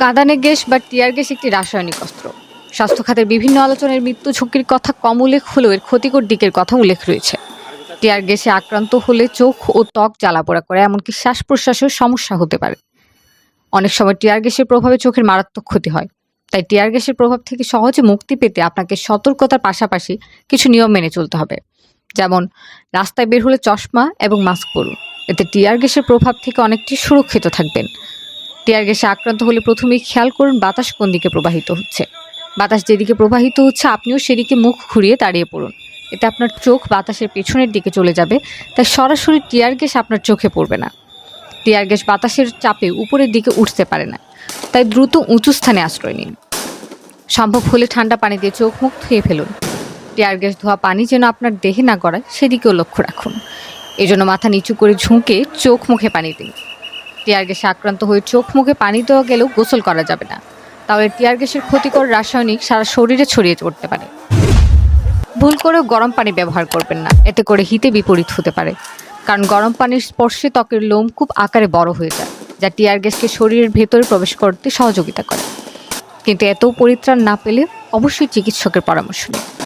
কাঁদানে gas বা tear gas একটি রাসায়নিক অস্ত্র। স্বাস্থ্য খাতের বিভিন্ন আলোচনায় মৃত্যু ঝুঁকির কথা কম উল্লেখ হলেও এর ক্ষতিকর দিকের কথা উল্লেখ রয়েছে। টিয়ার গ্যাসে আক্রান্ত হলে চোখ ও ত্বক জ্বালাপোড়া করে, এমনকি শ্বাস প্রশ্বাসেও সমস্যা হতে পারে। অনেক সময় টিয়ার গ্যাসের প্রভাবে চোখের মারাত্মক ক্ষতি হয়। তাই টিয়ার গ্যাসের প্রভাব থেকে সহজে মুক্তি পেতে আপনাকে সতর্কতার পাশাপাশি কিছু নিয়ম মেনে চলতে হবে। যেমন, রাস্তায় বের হলে চশমা এবং মাস্ক পরুন। এতে টিয়ার গ্যাসের প্রভাব থেকে অনেকটি সুরক্ষিত থাকবেন। টিয়ার গ্যাসে আক্রান্ত হলে প্রথমেই খেয়াল করুন বাতাস কোন দিকে প্রবাহিত হচ্ছে। বাতাস যেদিকে প্রবাহিত হচ্ছে, আপনিও সেদিকে মুখ ঘুরিয়ে দাঁড়িয়ে পড়ুন। এতে আপনার চোখ বাতাসের পেছনের দিকে চলে যাবে, তাই সরাসরি টিয়ার গ্যাস আপনার চোখে পড়বে না। টিয়ার গ্যাস বাতাসের চাপে উপরের দিকে উঠতে পারে না, তাই দ্রুত উঁচু স্থানে আশ্রয় নিন। সম্ভব হলে ঠান্ডা পানি দিয়ে চোখ মুখ ধুয়ে ফেলুন। টিয়ার গ্যাস ধোয়া পানি যেন আপনার দেহে না গড়ায়, সেদিকেও লক্ষ্য রাখুন। এজন্য মাথা নিচু করে ঝুঁকে চোখ মুখে পানি দিন। টিয়ার গ্যাসে আক্রান্ত হয়ে চোখ মুখে পানি দেওয়া গেলেও গোসল করা যাবে না। তাহলে টিয়ার গ্যাসের ক্ষতিকর রাসায়নিক সারা শরীরে ছড়িয়ে পড়তে পারে। ভুল করেও গরম পানি ব্যবহার করবেন না। এতে করে হিতে বিপরীত হতে পারে। কারণ গরম পানির স্পর্শে ত্বকের লোম খুব আকারে বড় হয়ে যায়, যা টিয়ার গ্যাসকে শরীরের ভেতরে প্রবেশ করতে সহযোগিতা করে। কিন্তু এত পরিত্রাণ না পেলে অবশ্যই চিকিৎসকের পরামর্শ নিন।